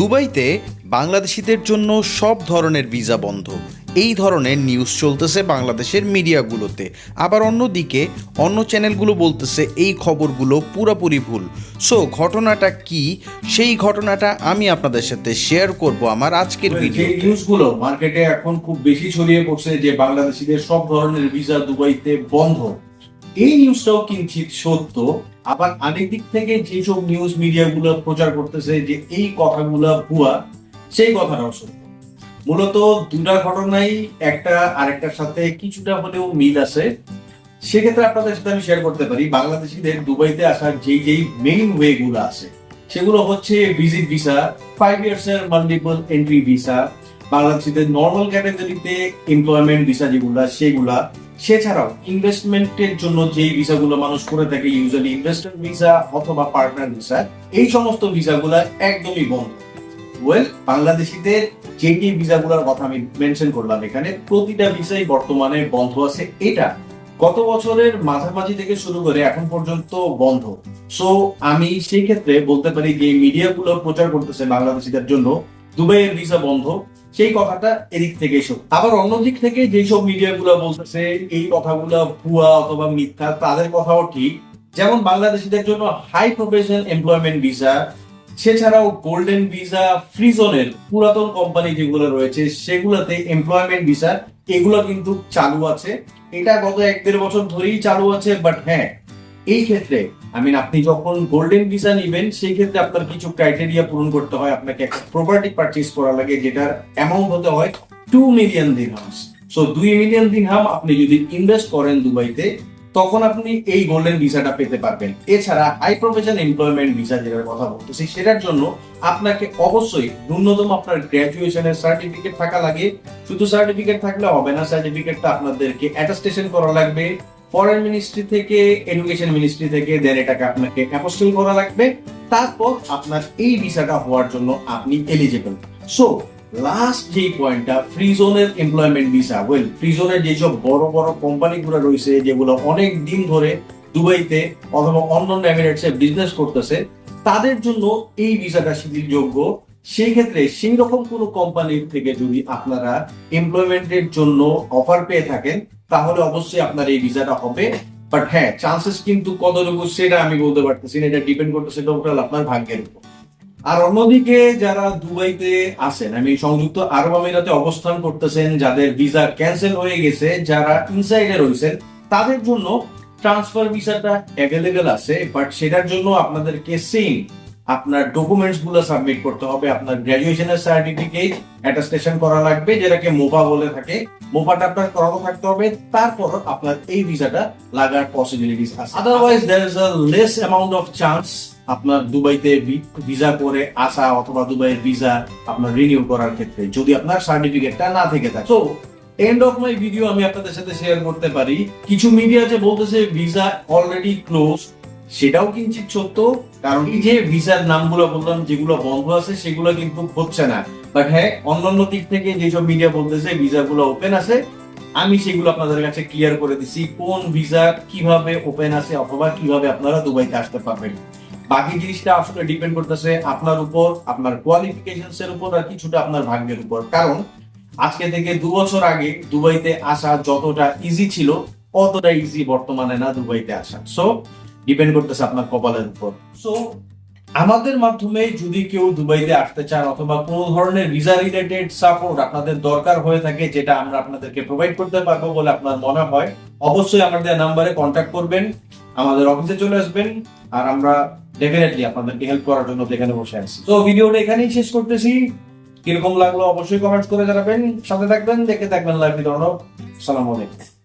দুবাইতে বাংলাদেশিদের জন্য সব ধরনের ভিসা বন্ধ। এই ধরনের নিউজ চলতেছে বাংলাদেশের মিডিয়াগুলোতে। আবার অন্যদিকে অন্য চ্যানেলগুলো বলতেছে এই খবরগুলো পুরোপুরি ভুল। সো ঘটনাটা কি? সেই ঘটনাটা আমি আপনাদের সাথে শেয়ার করব আমার আজকের ভিডিও নিউজগুলো মার্কেটে এখন খুব বেশি ছড়িয়ে পড়ছে যে বাংলাদেশিদের সব ধরনের ভিসা দুবাইতে বন্ধ। এই নিউজটাও কিঞ্চিত সত্য, আবার আরেক দিক থেকে যেসব নিউজ মিডিয়াগুলো প্রচার করতেছে যে এই কথাগুলো ভুয়া, সেই কথাটাও সত্য। মূলত দুটা ঘটনাই একটা আরেকটার সাথে কিছুটা হলেও মিল আছে। সেক্ষেত্রে আপনাদের সাথে আমি শেয়ার করতে পারি, বাংলাদেশিদের দুবাইতে আসার যেই যেই মেইন ওয়ে গুলো আছে, সেগুলো হচ্ছে ভিজিট ভিসা ফাইভ ইয়ার্স এর মাল্টিপল এন্ট্রি ভিসা বাংলাদেশিদের নর্মাল ক্যাটাগরিতে এমপ্লয়মেন্ট ভিসা যেগুলা, সেগুলা সেছাড়াও ইনভেস্টমেন্টের জন্য যেই ভিসাগুলো মানুষ করে থাকে ইউজুয়ালি ইনভেস্টর ভিসা অথবা পার্টনার ভিসা এই সমস্ত ভিসাগুলা একদমই বন্ধ। ওয়েল বাংলাদেশিদের যে যে ভিসাগুলোর কথা আমি মেনশন করলাম এখানে, প্রতিটা ভিসাই বর্তমানে বন্ধ আছে। এটা গত বছরের মাঝামাঝি থেকে শুরু করে এখন পর্যন্ত বন্ধ। সো আমি সেই ক্ষেত্রে বলতে পারি যে মিডিয়াগুলো প্রচার করতেছে বাংলাদেশিদের জন্য, দুবাইয়ের ভিসা বন্ধ সেই কথাটা এদিক থেকে এসো। আবার অন্য দিক থেকে যেসব মিডিয়াগুলো বলতেছে, এই কথাগুলো ভুয়া অথবা মিথ্যা, তাদের কথাও ঠিক। যেমন বাংলাদেশিদের জন্য হাই প্রফেশনাল এমপ্লয়মেন্ট ভিসা সেছাড়াও গোল্ডেন ভিসা ফ্রিজনের পুরাতন কোম্পানি যেগুলো রয়েছে, সেগুলোতে এমপ্লয়মেন্ট ভিসা এগুলো কিন্তু চালু আছে। এটা গত এক দেড় বছর ধরেই চালু আছে বাট হ্যাঁ এই ক্ষেত্রে আই মিন আপনি যখন গোল্ডেন ভিসা নিবেন, সেই ক্ষেত্রে আপনার কিছু ক্রাইটেরিয়া পূরণ করতে হয়। আপনাকে একটা প্রপার্টি পারচেজ করা লাগে, যেটার অ্যামাউন্ট হতে হয় টু মিলিয়ন দিরহামস সো দুই মিলিয়ন দিরহাম আপনি যদি ইনভেস্ট করেন দুবাইতে, তখন আপনি এই গোল্ডেন ভিসাটা পেতে পারবেন। এছাড়া হাই প্রফেশন এমপ্লয়মেন্ট ভিসা যেটার কথা বলতেছি, সেটার জন্য আপনাকে অবশ্যই ন্যূনতম আপনার গ্র্যাজুয়েশনের সার্টিফিকেট থাকা লাগে। শুধু সার্টিফিকেট থাকলে হবে না সার্টিফিকেটটা আপনাদেরকে অ্যাটাস্টেশন করা লাগবে। ফরেন মিনিস্ট্রি থেকে এডুকেশন মিনিস্ট্রি থেকে দেন এটাকে আপনাকে অ্যাপোস্টেল করা লাগবে। তারপর আপনার এই ভিসাটা হওয়ার জন্য আপনি এলিজিবল সো লাস্ট যে পয়েন্টটা ফ্রি জোনের এমপ্লয়মেন্ট ভিসা ওয়েল ফ্রি জোনের যেসব বড় বড় কোম্পানিগুলো রয়েছে, যেগুলো অনেক দিন ধরে দুবাইতে অথবা অন্যান্য এমিরেটসে বিজনেস করতেছে, তাদের জন্য এই ভিসাটা শিথিলযোগ্য সেই ক্ষেত্রে সেই রকম কোনো কোম্পানির থেকে যদি আপনারা এমপ্লয়মেন্টের জন্য অফার পেয়ে থাকেন তাহলে অবশ্যই আপনার এই ভিসাটা হবে। বাট হ্যাঁ চান্সেস কিন্তু কতটুকু সেটা আমি বলতে পারতেছি না, এটা ডিপেন্ড করতেছে টোটাল আপনার ভাগ্যের উপর। আর অন্যদিকে যারা দুবাইতে আছেন, আমি সংযুক্ত আরব আমিরাতে অবস্থান করতেছেন, যাদের ভিসা ক্যান্সেল হয়ে গেছে, যারা ইনসাইডে রয়েছেন, তাদের জন্য ট্রান্সফার ভিসাটা অ্যাভেলেবেল আছে বাট সেটার জন্য আপনাদেরকে সেম আপনার ডকুমেন্টসগুলো সাবমিট করতে হবে, আপনার গ্রাজুয়েশনের সার্টিফিকেট অ্যাটাস্টেশন করা লাগবে, যেটাকে মোপা বলে থাকে। মোপাটা আপনার করানো থাকতে হবে, তারপর আপনার এই ভিসাটা লাগার পসিবিলিটিস আছে। Otherwise there is a less amount of chance আপনার দুবাইতে ভিসা করে আসা অথবা দুবাইয়ের ভিসা আপনার রিনিউ করার ক্ষেত্রে, যদি আপনার সার্টিফিকেটটা না থেকে থাকে। তো এন্ড অফ মাই ভিডিও আমি আপনাদের সাথে শেয়ার করতে পারি। কিছু মিডিয়া যে বলতেছে ভিসা অলরেডি ক্লোজ সেটাও কিঞ্চিত সত্য কারণ এই যে ভিসার নামগুলো বললাম যেগুলো বন্ধ আছে সেগুলো কিন্তু হচ্ছে না। বাট হ্যাঁ অন্যান্য দিক থেকে যেসব মিডিয়া বলতেছে ভিসা গুলো ওপেন আছে আমি সেগুলো আপনাদের কাছে ক্লিয়ার করে দিচ্ছি কোন ভিসা কীভাবে ওপেন আছে অথবা কীভাবে আপনারা দুবাইতে আসতে পারবেন। বাকি জিনিসটা আসলে ডিপেন্ড করতেছে আপনার উপর আপনার কোয়ালিফিকেশনস এর উপর আর কিছুটা আপনার ভাগ্যের উপর। কারণ আজকে থেকে দু বছর আগে দুবাইতে আসা যতটা ইজি ছিল অতটা ইজি বর্তমানে না দুবাইতে আসা। সো ডিপেন্ড করতেছে আপনার কপালের উপর। সো আমাদের মাধ্যমে যদি কেউ দুবাইতে আসতে চান অথবা কোনো ধরনের ভিসা রিলেটেড সাপোর্ট আপনাদের দরকার হয়ে থাকে, যেটা আমরা আপনাদেরকে প্রোভাইড করতে পারব বলে আপনার মনে হয়, অবশ্যই আমাদের নাম্বারে কন্ট্যাক্ট করবেন, আমাদের অফিসে চলে আসবেন, আর আমরা ডেফিনেটলি আপনাদেরকে হেল্প করার জন্য এখানে বসে আছি। তো ভিডিওটা এখানেই শেষ করতেছি। কীরকম লাগল অবশ্যই কমেন্টস করে জানাবেন, সাথে থাকবেন, দেখে থাকবেন লাইভ সালাম আলাইকুম।